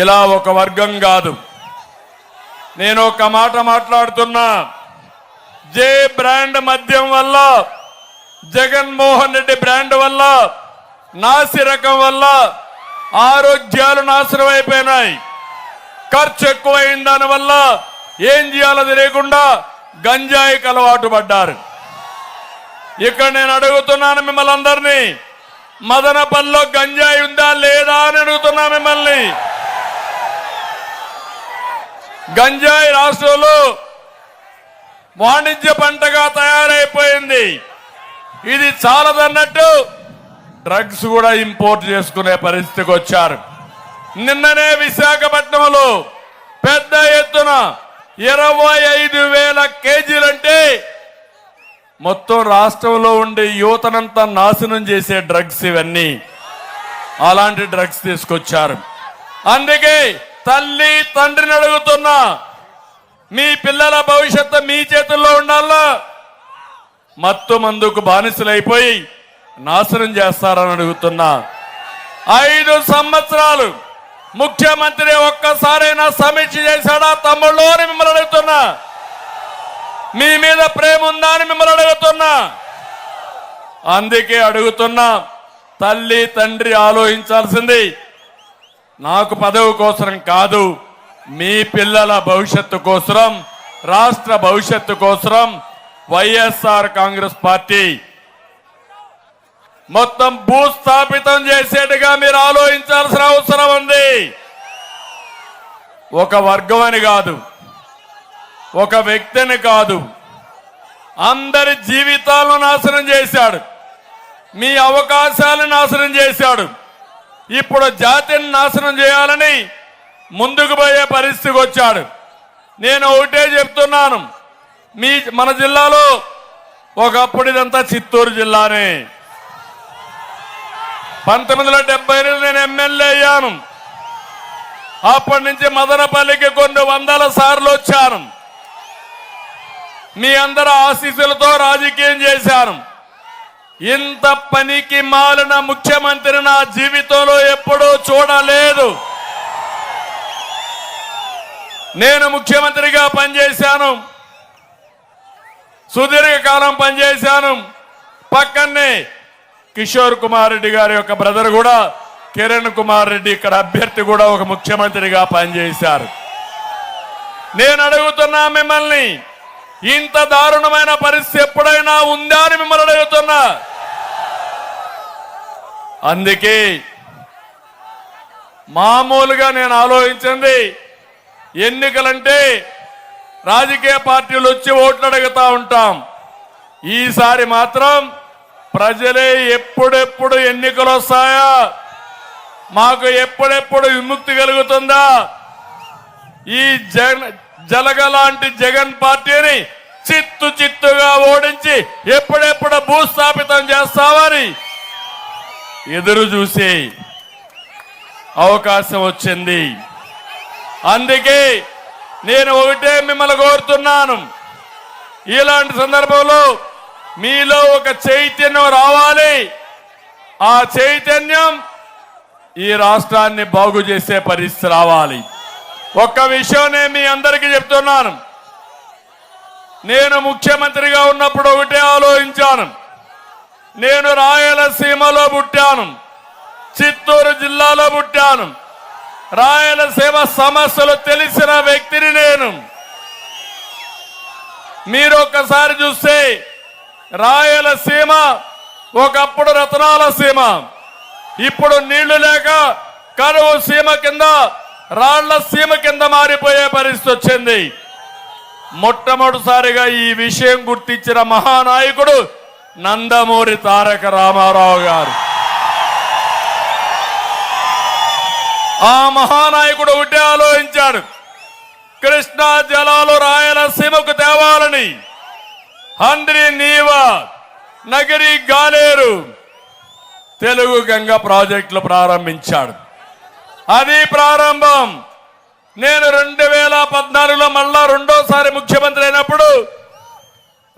ఇలా ఒక వర్గం కాదు. నేను ఒక మాట మాట్లాడుతున్నా. జే బ్రాండ్ మద్యం వల్ల జగన్మోహన్ రెడ్డి బ్రాండ్ వల్ల నాసి రకం వల్ల ఆరోగ్యాలు నాశనం అయిపోయినాయి. ఖర్చు ఎక్కువైన దాని వల్ల ఏం చేయాలో తెలియకుండా గంజాయికి అలవాటు పడ్డారు. ఇక్కడ నేను అడుగుతున్నాను మిమ్మల్ని అందరినీ మదనపల్లిలో గంజాయి ఉందా లేదా అని అడుగుతున్నా మిమ్మల్ని. గంజాయి రాష్ట్రంలో వాణిజ్య పంటగా తయారైపోయింది. ఇది చాలదన్నట్టు డ్రగ్స్ కూడా ఇంపోర్ట్ చేసుకునే పరిస్థితికి వచ్చారు. నిన్ననే విశాఖపట్నంలో పెద్ద ఎత్తున ఇరవై ఐదు వేల కేజీలంటే మొత్తం రాష్ట్రంలో ఉండే యువతనంతా నాశనం చేసే డ్రగ్స్ ఇవన్నీ. అలాంటి డ్రగ్స్ తీసుకొచ్చారు. అందుకే తల్లి తండ్రిని అడుగుతున్నా మీ పిల్లల భవిష్యత్తు మీ చేతుల్లో ఉండాలా? మత్తు మందుకు బానిసలైపోయి నాశనం చేస్తారని అడుగుతున్నా. ఐదు సంవత్సరాలు ముఖ్యమంత్రి ఒక్కసారైనా సమీక్ష చేశాడా? తమ్ముళ్ళు అని మిమ్మల్ని అడుగుతున్నా. మీ మీద ప్రేమ ఉందా అని మిమ్మల్ని అడుగుతున్నా. అందుకే అడుగుతున్నా తల్లి తండ్రి ఆలోచించాల్సింది నాకు పదవి కోసరం కాదు మీ పిల్లల భవిష్యత్తు కోసరం రాష్ట్ర భవిష్యత్తు కోసరం వైఎస్ఆర్ కాంగ్రెస్ పార్టీ. మొత్తం భూస్థాపితం చేసేట్టుగా మీరు ఆలోచించాల్సిన అవసరం ఉంది. ఒక వర్గం అని కాదు ఒక వ్యక్తిని కాదు. అందరి జీవితాలను నాశనం చేశాడు. మీ అవకాశాలను నాశనం చేశాడు. ఇప్పుడు జాతిని నాశనం చేయాలని ముందుకు పోయే పరిస్థితికి వచ్చాడు. నేను ఒకటే చెప్తున్నాను. మీ మన జిల్లాలో ఒకప్పుడు ఇదంతా చిత్తూరు జిల్లానే. పంతొమ్మిది వందల డెబ్బై నేను ఎమ్మెల్యే అయ్యాను. అప్పటి నుంచి మదనపల్లికి కొన్ని వందల సార్లు వచ్చాను. మీ అందరి ఆశీస్సులతో రాజకీయం చేశాను. ఇంత పనికి మాలిన ముఖ్యమంత్రి నా జీవితంలో ఎప్పుడూ చూడలేదు. నేను ముఖ్యమంత్రిగా పనిచేశాను. సుదీర్ఘకాలం పనిచేశాను. పక్కనే కిషోర్ కుమార్ రెడ్డి గారి యొక్క బ్రదర్ కూడా కిరణ్ కుమార్ రెడ్డి ఇక్కడ అభ్యర్థి కూడా ఒక ముఖ్యమంత్రిగా పనిచేశారు. నేను అడుగుతున్నా మిమ్మల్ని ఇంత దారుణమైన పరిస్థితి ఎప్పుడైనా ఉందా అని మిమ్మల్ని అడుగుతున్నా. అందుకే మామూలుగా నేను ఆలోచించింది ఎన్నికలంటే రాజకీయ పార్టీలు వచ్చి ఓట్లు అడుగుతా ఉంటాం. ఈసారి మాత్రం ప్రజలే ఎప్పుడెప్పుడు ఎన్నికలు వస్తాయా? మాకు ఎప్పుడెప్పుడు విముక్తి కలుగుతుందా? ఈ జగన్ జలగలాంటి జగన్ పార్టీని చిత్తు చిత్తుగా ఓడించి ఎప్పుడెప్పుడు భూస్థాపితం చేస్తామని ఎదురు చూసే అవకాశం వచ్చింది. అందుకే నేను ఒకటే మిమ్మల్ని కోరుతున్నాను. ఇలాంటి సందర్భంలో మీలో ఒక చైతన్యం రావాలి. ఆ చైతన్యం ఈ రాష్ట్రాన్ని బాగు చేసే పరిస్థితి రావాలి. ఒక్క విషయం నేను మీ అందరికీ చెప్తున్నాను. నేను ముఖ్యమంత్రిగా ఉన్నప్పుడు ఒకటే ఆలోచించాను. నేను రాయలసీమలో పుట్టాను. చిత్తూరు జిల్లాలో పుట్టాను. రాయలసీమ సమస్యలు తెలిసిన వ్యక్తిని నేను. మీరు ఒక్కసారి చూస్తే రాయలసీమ ఒకప్పుడు రతనాల సీమ. ఇప్పుడు నీళ్ళు లేక కరువు సీమ కింద రాళ్ళ సీమ కింద మారిపోయే పరిస్థితి వచ్చింది. మొట్టమొదటిసారిగా ఈ విషయం గుర్తించిన మహానాయకుడు నందమూరి తారక రామారావు గారు. ఆ మహానాయకుడు ఒకటే ఆలోచించాడు. కృష్ణా జలాలు రాయలసీమకు తేవాలని. హంద్రి నీవ నగరి గాలేరు తెలుగు గంగ ప్రాజెక్టులు ప్రారంభించాడు. అది ప్రారంభం. నేను రెండు వేల పద్నాలుగులో మళ్ళా రెండోసారి ముఖ్య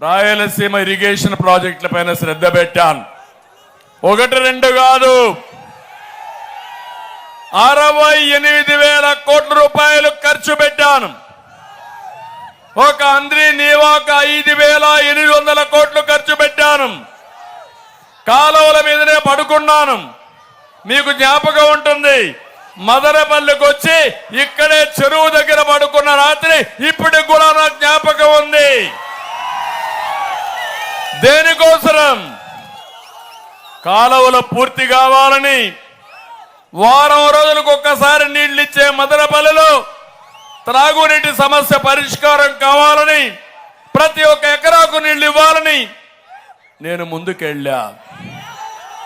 రాయలసీమ ఇరిగేషన్ ప్రాజెక్టుల పైన శ్రద్ధ పెట్టాను. ఒకటి రెండు కాదు. అరవై ఎనిమిది వేల కోట్ల రూపాయలు ఖర్చు పెట్టాను. ఒక అంద్రి నీవాక ఐదు వేల ఎనిమిది వందల కోట్లు ఖర్చు పెట్టాను. కాలువల మీదనే పడుకున్నాను. మీకు జ్ఞాపకం ఉంటుంది మదనపల్లికి వచ్చి ఇక్కడే చెరువు దగ్గర పడుకున్న రాత్రి ఇప్పటికి కూడా నాకు జ్ఞాపకం ఉంది. దేనికోసరం? కాలువలు పూర్తి కావాలని వారం రోజులకు ఒక్కసారి నీళ్ళిచ్చే ఇచ్చే మదనపల్లిలో త్రాగునీటి సమస్య పరిష్కారం కావాలని ప్రతి ఒక్క ఎకరాకు నీళ్ళు ఇవ్వాలని నేను ముందుకెళ్ళా.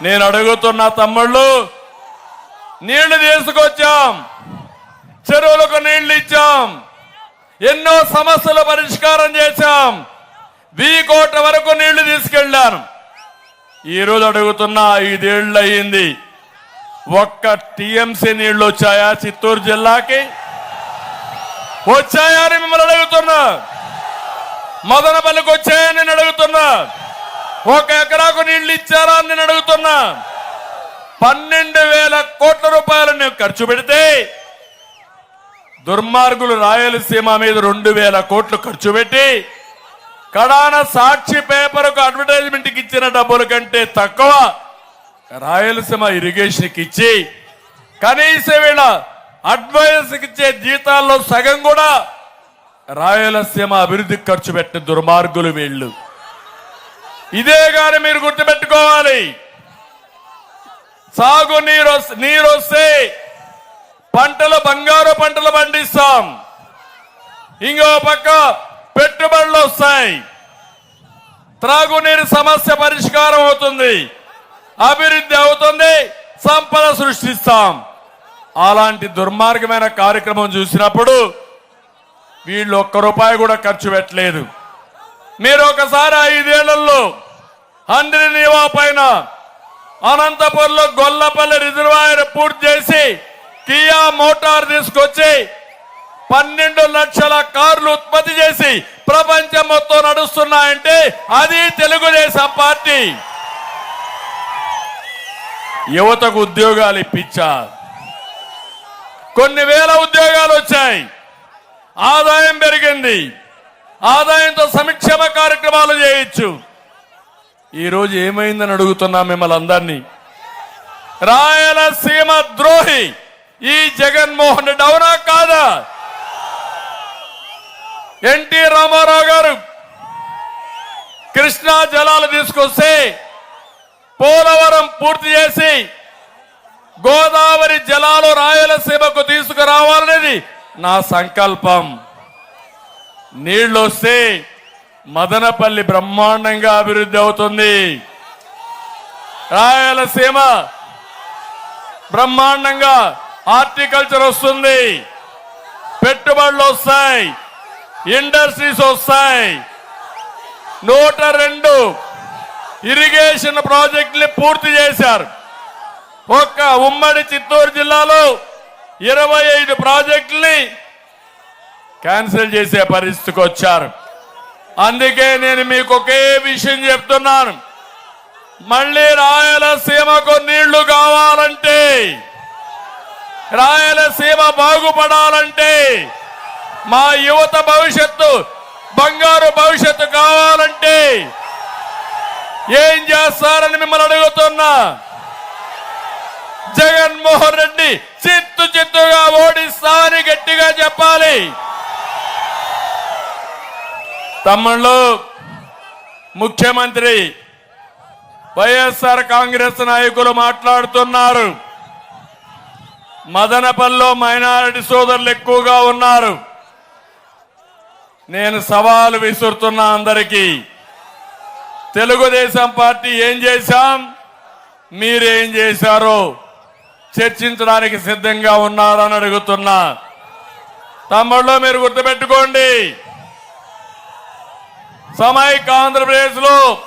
నేను అడుగుతున్న తమ్ముళ్ళు నీళ్ళు తీసుకొచ్చాం చెరువులకు నీళ్ళు ఇచ్చాం ఎన్నో సమస్యలు పరిష్కారం చేశాం. కోట వరకు నీళ్ళు తీసుకెళ్ళాను ఈ రోజు అడుగుతున్నా ఐదేళ్ళు అయింది ఒక్క టీఎంసీ నీళ్ళు వచ్చాయా చిత్తూరు జిల్లాకి? వచ్చాయా అని మిమ్మల్ని అడుగుతున్నా. మదనపల్లికి వచ్చాయని నేను అడుగుతున్నా. ఒక ఎకరాకు నీళ్ళు ఇచ్చారా అని నేను అడుగుతున్నా. పన్నెండు వేల కోట్ల రూపాయలు నేను ఖర్చు పెడితే దుర్మార్గులు రాయలసీమ మీద రెండు వేల కోట్లు ఖర్చు పెట్టి కడాన సాక్షి పేపర్కు అడ్వర్టైజ్మెంట్కి ఇచ్చిన డబ్బుల కంటే తక్కువ రాయలసీమ ఇరిగేషన్కి ఇచ్చి కనీసం వీళ్ళ అడ్వైజర్స్కి ఇచ్చే జీతాల్లో సగం కూడా రాయలసీమ అభివృద్ధికి ఖర్చు పెట్టిన దుర్మార్గులు వీళ్ళు. ఇదే కానీ మీరు గుర్తుపెట్టుకోవాలి. సాగు నీరు వస్- నీరు వస్తే పంటలు బంగారు పంటలు పండిస్తాం. ఇంకో పక్క పెట్టుబడులు వస్తాయి. త్రాగునీరు సమస్య పరిష్కారం అవుతుంది. అభివృద్ధి అవుతుంది. సంపద సృష్టిస్తాం. అలాంటి దుర్మార్గమైన కార్యక్రమం చూసినప్పుడు వీళ్ళు ఒక్క రూపాయి కూడా ఖర్చు పెట్టలేదు. మీరు ఒకసారి ఐదేళ్ళలో హండ్రి నీవా పైన అనంతపురంలో గొల్లపల్లి రిజర్వాయర్ పూర్తి చేసి కియా మోటార్ తీసుకొచ్చి పన్నెండు లక్షల కార్లు ఉత్పత్తి చేసి ప్రపంచం మొత్తం నడుస్తున్నాయంటే అది తెలుగుదేశం పార్టీ. యువతకు ఉద్యోగాలు ఇప్పించా. కొన్ని వేల ఉద్యోగాలు వచ్చాయి. ఆదాయం పెరిగింది. ఆదాయంతో సంక్షేమ కార్యక్రమాలు చేయొచ్చు. ఈరోజు ఏమైందని అడుగుతున్నా మిమ్మల్ని అందరినీ. రాయలసీమ ద్రోహి ఈ జగన్మోహన్ రెడ్డి అవునా కాదా? ఎన్టీ రామారావు గారు కృష్ణా జలాలు తీసుకొస్తే పోలవరం పూర్తి చేసి గోదావరి జలాలు రాయలసీమకు తీసుకురావాలనేది నా సంకల్పం. నీళ్ళు వస్తే మదనపల్లి బ్రహ్మాండంగా అభివృద్ధి అవుతుంది. రాయలసీమ బ్రహ్మాండంగా హార్టికల్చర్ వస్తుంది. పెట్టుబడులు వస్తాయి. ఇండస్ట్రీస్ వస్తాయి. నూట రెండు ఇరిగేషన్ ప్రాజెక్టులు పూర్తి చేశారు. ఒక్క ఉమ్మడి చిత్తూరు జిల్లాలో ఇరవై ఐదు ప్రాజెక్టుల్ని క్యాన్సిల్ చేసే పరిస్థితికి వచ్చారు. అందుకే నేను మీకు ఒకే విషయం చెప్తున్నాను. మళ్ళీ రాయలసీమకు నీళ్ళు కావాలంటే రాయలసీమ బాగుపడాలంటే మా యువత భవిష్యత్తు బంగారు భవిష్యత్తు కావాలంటే ఏం చేస్తారని మిమ్మల్ని అడుగుతున్నా. జగన్మోహన్ రెడ్డి చిత్తు చిత్తుగా ఓడిస్తామని గట్టిగా చెప్పాలి. తమ్ముళ్ళు ముఖ్యమంత్రి వైఎస్ఆర్ కాంగ్రెస్ నాయకులు మాట్లాడుతున్నారు. మదనపల్లిలో మైనారిటీ సోదరులు ఎక్కువగా ఉన్నారు. నేను సవాలు విసురుతున్నా అందరికీ. తెలుగుదేశం పార్టీ ఏం చేశాం? మీరేం చేశారో చర్చించడానికి సిద్ధంగా ఉన్నారని అడుగుతున్నా. తమ్ముళ్ళు మీరు గుర్తుపెట్టుకోండి. సమైక్ ఆంధ్రప్రదేశ్లో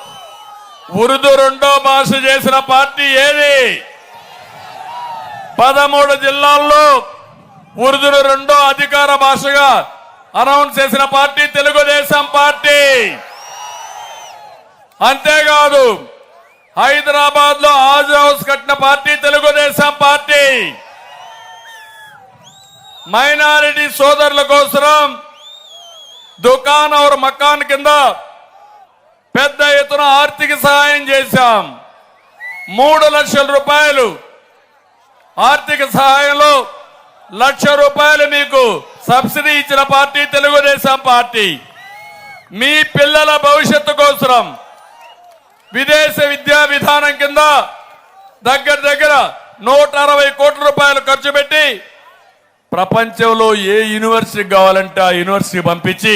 ఉర్దూ రెండో భాష చేసిన పార్టీ ఏది? పదమూడు జిల్లాల్లో ఉర్దూను రెండో అధికార భాషగా అనౌన్స్ చేసిన పార్టీ తెలుగుదేశం పార్టీ. అంతేకాదు హైదరాబాద్లో హాజ్ హౌస్ కట్టిన పార్టీ తెలుగుదేశం పార్టీ. మైనారిటీ సోదరుల కోసం దుకాన్ ఔర్ మకాన్ కింద పెద్ద ఎత్తున ఆర్థిక సహాయం చేశాం. మూడు లక్షల రూపాయలు ఆర్థిక సహాయంలో లక్ష రూపాయలు మీకు సబ్సిడీ ఇచ్చిన పార్టీ తెలుగుదేశం పార్టీ. మీ పిల్లల భవిష్యత్తు కోసం విదేశ విద్యా విధానం కింద దగ్గర దగ్గర నూట అరవై కోట్ల రూపాయలు ఖర్చు పెట్టి ప్రపంచంలో ఏ యూనివర్సిటీ కావాలంటే ఆ యూనివర్సిటీ పంపించి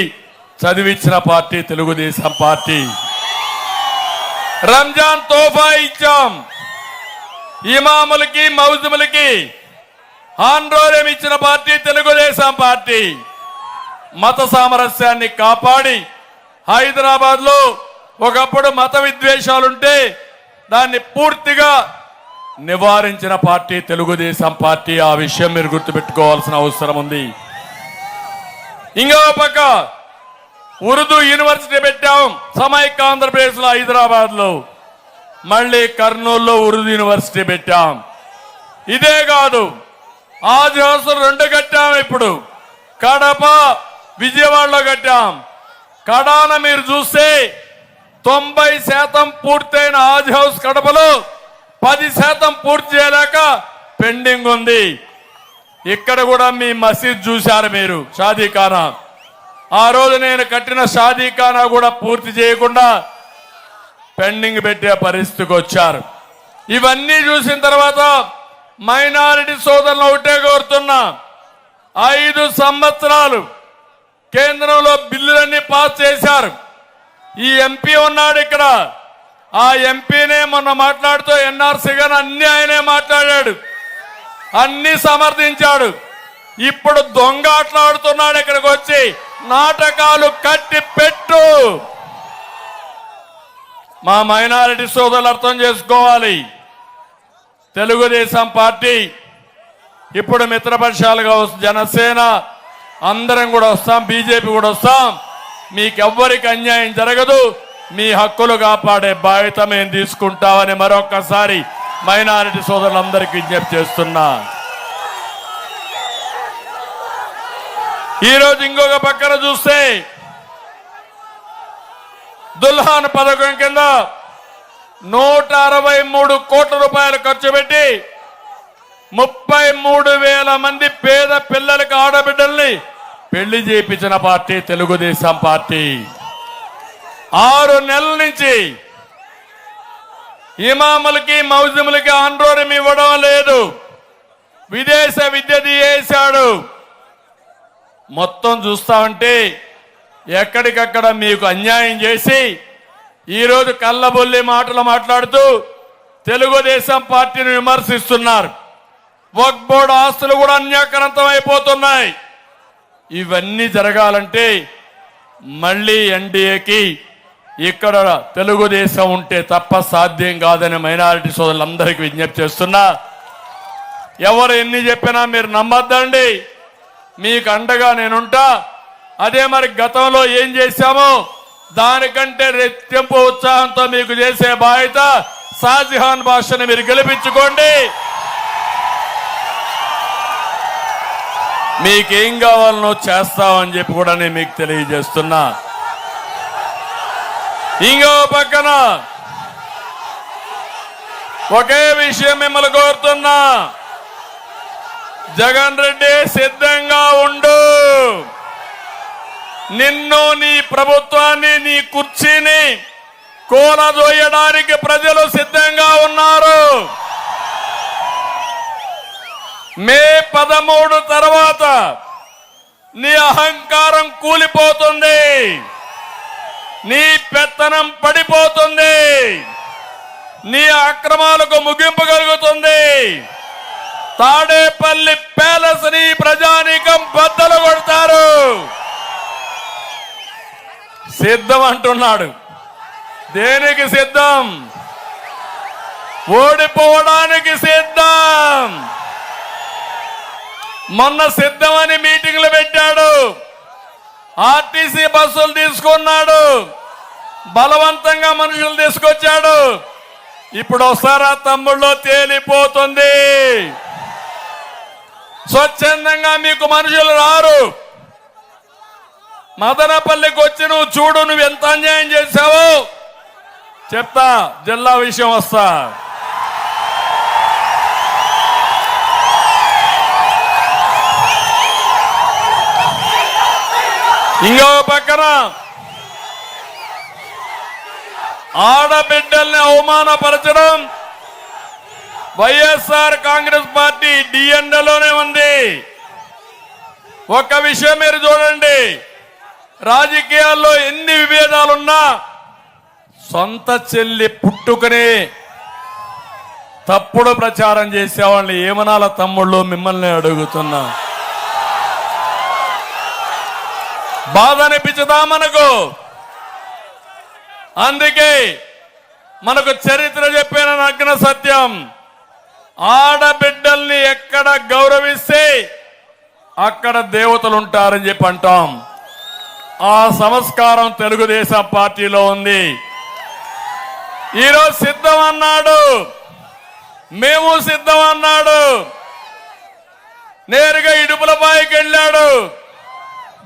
చదివించిన పార్టీ తెలుగుదేశం పార్టీ. రంజాన్ తోఫా ఇచ్చాం. ఇమాములకి మౌజుములకి ఆందోళన ఇచ్చిన పార్టీ తెలుగుదేశం పార్టీ. మత సామరస్యాన్ని కాపాడి హైదరాబాద్లో ఒకప్పుడు మత విద్వేషాలుంటే దాన్ని పూర్తిగా నివారించిన పార్టీ తెలుగుదేశం పార్టీ. ఆ విషయం మీరు గుర్తుపెట్టుకోవాల్సిన అవసరం ఉంది. ఇంకో పక్క ఉర్దూ యూనివర్సిటీ పెట్టాం సమైక్య ఆంధ్రప్రదేశ్లో హైదరాబాద్లో మళ్ళీ కర్నూలులో ఉర్దూ యూనివర్సిటీ పెట్టాం. ఇదే కాదు ఆది హౌస్ రెండు కట్టాం ఇప్పుడు. కడప విజయవాడలో కట్టాం. కడాన మీరు చూస్తే తొంభై శాతం పూర్తయిన ఆది హౌస్ కడపలో పది శాతం పూర్తి చేయలేక పెండింగ్ ఉంది. ఇక్కడ కూడా మీ మసీద్ చూశారు మీరు షాదీఖానా ఆ రోజు నేను కట్టిన షాదీఖానా కూడా పూర్తి చేయకుండా పెండింగ్ పెట్టే పరిస్థితికి వచ్చారు. ఇవన్నీ చూసిన తర్వాత మైనారిటీ సోదరులు ఒకటే కోరుతున్నా. ఐదు సంవత్సరాలు కేంద్రంలో బిల్లులన్నీ పాస్ చేశారు. ఈ ఎంపీ ఉన్నాడు ఇక్కడ. ఆ ఎంపీనే మొన్న మాట్లాడుతూ ఎన్ఆర్సీ గారు అన్ని ఆయనే మాట్లాడాడు. అన్ని సమర్థించాడు. ఇప్పుడు దొంగ ఆటలాడుతున్నాడు ఇక్కడికి వచ్చి నాటకాలు కట్టి పెట్టు. మా మైనారిటీ సోదరులు అర్థం చేసుకోవాలి. తెలుగుదేశం పార్టీ ఇప్పుడు మిత్రపక్షాలుగా వస్తు- జనసేన అందరం కూడా వస్తాం బీజేపీ కూడా వస్తాం. మీకెవ్వరికి అన్యాయం జరగదు. మీ హక్కులు కాపాడే బాధ్యత మేము తీసుకుంటామని మరొక్కసారి మైనారిటీ సోదరులందరికీ విజ్ఞప్తి చేస్తున్నా. ఈరోజు ఇంకొక పక్కన చూస్తే దుల్హాన్ పథకం కింద నూట అరవై మూడు కోట్ల రూపాయలు ఖర్చు పెట్టి ముప్పై మూడు వేల మంది పేద పిల్లలకు ఆడబిడ్డల్ని పెళ్ళి చేయించిన పార్టీ తెలుగుదేశం పార్టీ. ఆరు నెలల నుంచి ఇమాములకి మౌజములకి ఆందోళన ఇవ్వడం లేదు. విదేశ విద్య తీయేశాడు మొత్తం చూస్తా ఉంటే ఎక్కడికక్కడ మీకు అన్యాయం చేసి ఈరోజు కళ్ళబొల్లి మాటలు మాట్లాడుతూ తెలుగుదేశం పార్టీని విమర్శిస్తున్నారు. వక్ బోర్డు ఆస్తులు కూడా అన్యాక్రాంతం అయిపోతున్నాయి. ఇవన్నీ జరగాలంటే మళ్ళీ ఎన్డీఏకి ఇక్కడ తెలుగుదేశం ఉంటే తప్ప సాధ్యం కాదని మైనారిటీ సోదరులందరికీ విజ్ఞప్తి చేస్తున్నా. ఎవరు ఎన్ని చెప్పినా మీరు నమ్మద్దండి. మీకు అండగా నేనుంటా. అదే మరి గతంలో ఏం చేశామో దానికంటే రెట్టింపు ఉత్సాహంతో మీకు చేసే బాధ్యత షాజహాన్ భాషను మీరు గెలిపించుకోండి. మీకేం కావాలనో చేస్తామని చెప్పి కూడా నేను మీకు తెలియజేస్తున్నా. ఇంకో పక్కన ఒకే విషయం మిమ్మల్ని కోరుతున్నా. జగన్ రెడ్డి సిద్ధంగా ఉండు. నిన్ను నీ ప్రభుత్వాన్ని నీ కుర్చీని కూలదోయడానికి ప్రజలు సిద్ధంగా ఉన్నారు. మే పదమూడు తర్వాత నీ అహంకారం కూలిపోతుంది. నీ పెత్తనం పడిపోతుంది. నీ అక్రమాలకు ముగింపు కలుగుతుంది. తాడేపల్లి ప్యాలెస్ని ప్రజానీకం బద్దలు కొడతారు. సిద్ధం అంటున్నాడు. దేనికి సిద్ధం? ఓడిపోవడానికి సిద్ధం. మొన్న సిద్ధమని మీటింగ్లు పెట్టాడు. ఆర్టీసీ బస్సులు తీసుకున్నాడు. బలవంతంగా మనుషులు తీసుకొచ్చాడు. ఇప్పుడు వస్తారా తమ్ముళ్ళు? తేలిపోతుంది. స్వచ్ఛందంగా మీకు మనుషులు రారు. మదనపల్లికి వచ్చి నువ్వు చూడు నువ్వు ఎంత అన్యాయం చేశావు. చెప్తా జిల్లా విషయం వస్తా. ఇంకో పక్కన ఆడబిడ్డల్ని అవమానపరచడం వైఎస్ఆర్ కాంగ్రెస్ పార్టీ డిఎన్ఏలోనే ఉంది. ఒక్క విషయం మీరు చూడండి. రాజకీయాల్లో ఎన్ని విభేదాలున్నా సొంత చెల్లి పుట్టుకనే తప్పుడు ప్రచారం చేసేవాళ్ళని ఏమనాల తమ్ముళ్ళు మిమ్మల్ని అడుగుతున్నా. బాధ అనిపించదా మనకు? అందుకే మనకు చరిత్ర చెప్పిన నగ్న సత్యం ఆడబిడ్డల్ని ఎక్కడ గౌరవిస్తే అక్కడ దేవతలు ఉంటారని చెప్పి అంటాం. ఆ సంస్కారం తెలుగుదేశం పార్టీలో ఉంది. ఈరోజు సిద్ధం అన్నాడు మేము సిద్ధం అన్నాడు నేరుగా ఇడుపులపాయకి వెళ్ళాడు.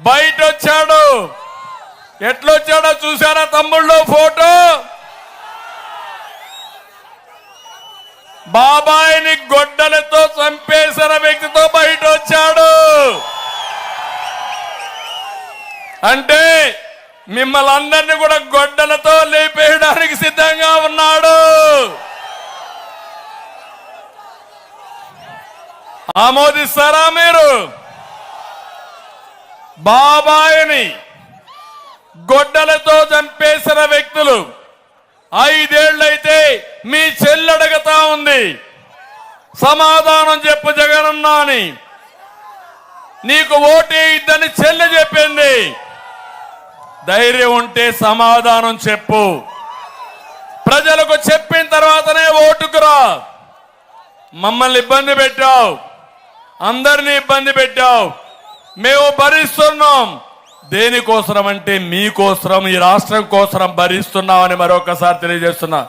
బయట వచ్చాడు ఎట్లొచ్చాడో చూసారా తమ్ముళ్ళు ఫోటో? బాబాయిని గొడ్డలతో చంపేసిన వ్యక్తితో బయట వచ్చాడు అంటే మిమ్మల్ని అందరినీ కూడా గొడ్డలతో లేపేయడానికి సిద్ధంగా ఉన్నాడు. ఆమోదిస్తారా మీరు? బాబాయిని గొడ్డలతో చంపేసిన వ్యక్తులు ఐదేళ్ళైతే మీ చెల్లెడగతా ఉంది. సమాధానం చెప్పు జగనన్నా అని నీకు ఓటే ఇద్దని చెల్లె చెప్పింది. ధైర్యం ఉంటే సమాధానం చెప్పు. ప్రజలకు చెప్పిన తర్వాతనే ఓటుకురా మమ్మల్ని ఇబ్బంది పెట్టావు. అందరినీ ఇబ్బంది పెట్టావు. మేము భరిస్తున్నాం. దేనికోసరం అంటే మీకోసరం ఈ రాష్ట్రం కోసరం భరిస్తున్నామని మరొకసారి తెలియజేస్తున్నా.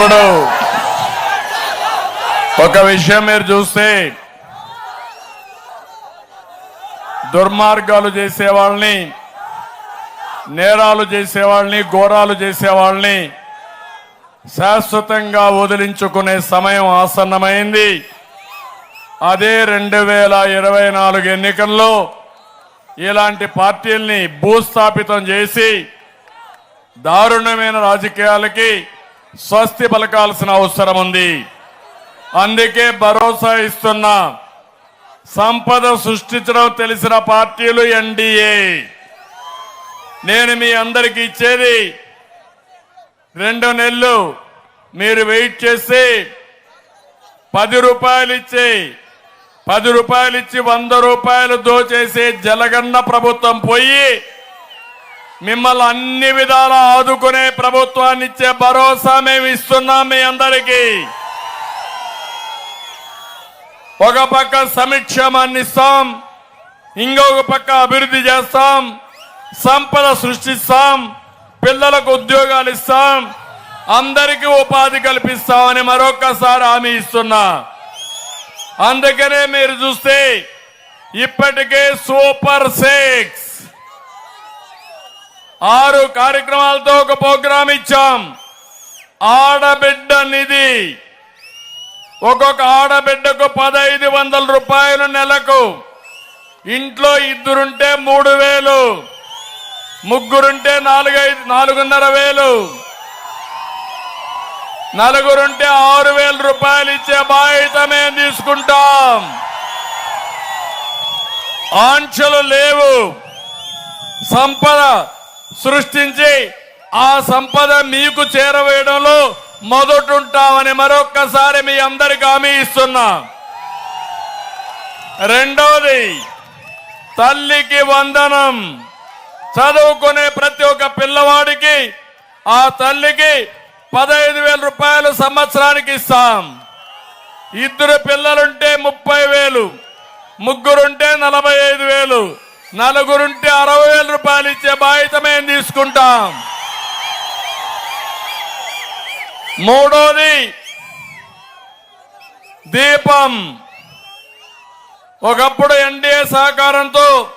ఇప్పుడు ఒక విషయం మీరు చూస్తే దుర్మార్గాలు చేసేవాళ్ళని నేరాలు చేసేవాళ్ళని ఘోరాలు చేసేవాళ్ళని శాశ్వతంగా వదిలించుకునే సమయం ఆసన్నమైంది. అదే రెండు వేల ఇరవై నాలుగు ఎన్నికల్లో ఇలాంటి పార్టీల్ని భూస్థాపితం చేసి దారుణమైన రాజకీయాలకి స్వస్తి పలకాల్సిన అవసరం ఉంది. అందుకే భరోసా ఇస్తున్నా. సంపద సృష్టించడం తెలిసిన పార్టీలు ఎన్డీఏ నేను మీ అందరికి ఇచ్చేది రెండు నెలలు మీరు వెయిట్ చేసి పది రూపాయలు ఇచ్చి పది రూపాయలు ఇచ్చి వంద రూపాయలు దోచేసి జలగన్న ప్రభుత్వం పోయి మిమ్మల్ని అన్ని విధాలా ఆదుకునే ప్రభుత్వాన్ని ఇచ్చే భరోసా మేము ఇస్తున్నాం మీ అందరికీ. ఒక పక్క సంక్షేమాన్ని ఇస్తాం ఇంకొక పక్క అభివృద్ధి చేస్తాం సంపద సృష్టిస్తాం పిల్లలకు ఉద్యోగాలు ఇస్తాం అందరికీ ఉపాధి కల్పిస్తామని మరొకసారి హామీ ఇస్తున్నా. అందుకనే మీరు చూస్తే ఇప్పటికే సూపర్ సిక్స్. ఆరు కార్యక్రమాలతో ఒక ప్రోగ్రాం ఇచ్చాం. ఆడబిడ్డ నిధి. ఒక్కొక్క ఆడబిడ్డకు పదహైదు వందల రూపాయలు నెలకు. ఇంట్లో ఇద్దరుంటే మూడు వేలు. ముగ్గురుంటే నాలుగైదు నాలుగున్నర వేలు. నలుగురుంటే ఆరు వేల రూపాయలు ఇచ్చే బాధ్యత మేము తీసుకుంటాం. ఆంక్షలు లేవు. సంపద సృష్టించి ఆ సంపద మీకు చేరవేయడంలో మొదటుంటామని మరొక్కసారి మీ అందరికి హామీ ఇస్తున్నా. రెండవది తల్లికి వందనం. చదువుకునే ప్రతి ఒక్క పిల్లవాడికి ఆ తల్లికి పదహైదు వేల రూపాయలు సంవత్సరానికి ఇస్తాం. ఇద్దరు పిల్లలుంటే ముప్పై వేలు ముగ్గురుంటే నలభై ఐదు వేలు. నలుగురుంటే అరవై వేల రూపాయలు ఇచ్చే బాధ్యత మేము తీసుకుంటాం. మూడోది దీపం. ఒకప్పుడు ఎన్డీఏ సహకారంతో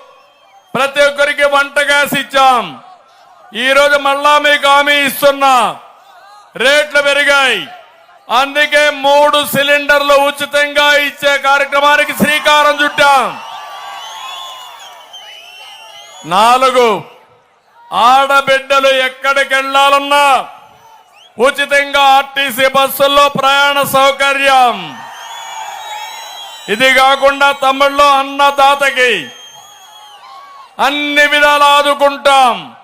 ప్రతి ఒక్కరికి వంట గ్యాస్ ఇచ్చాం. ఈరోజు మళ్ళా మీకు హామీ ఇస్తున్నా. రేట్లు పెరిగాయి. అందుకే మూడు సిలిండర్లు ఉచితంగా ఇచ్చే కార్యక్రమానికి శ్రీకారం చుట్టాం. నాలుగు ఆడబిడ్డలు ఎక్కడికెళ్ళాలన్నా ఉచితంగా ఆర్టీసీ బస్సుల్లో ప్రయాణ సౌకర్యం. ఇది కాకుండా తమిళ్ళో అన్నదాతకి అన్ని విధాలు ఆదుకుంటాం.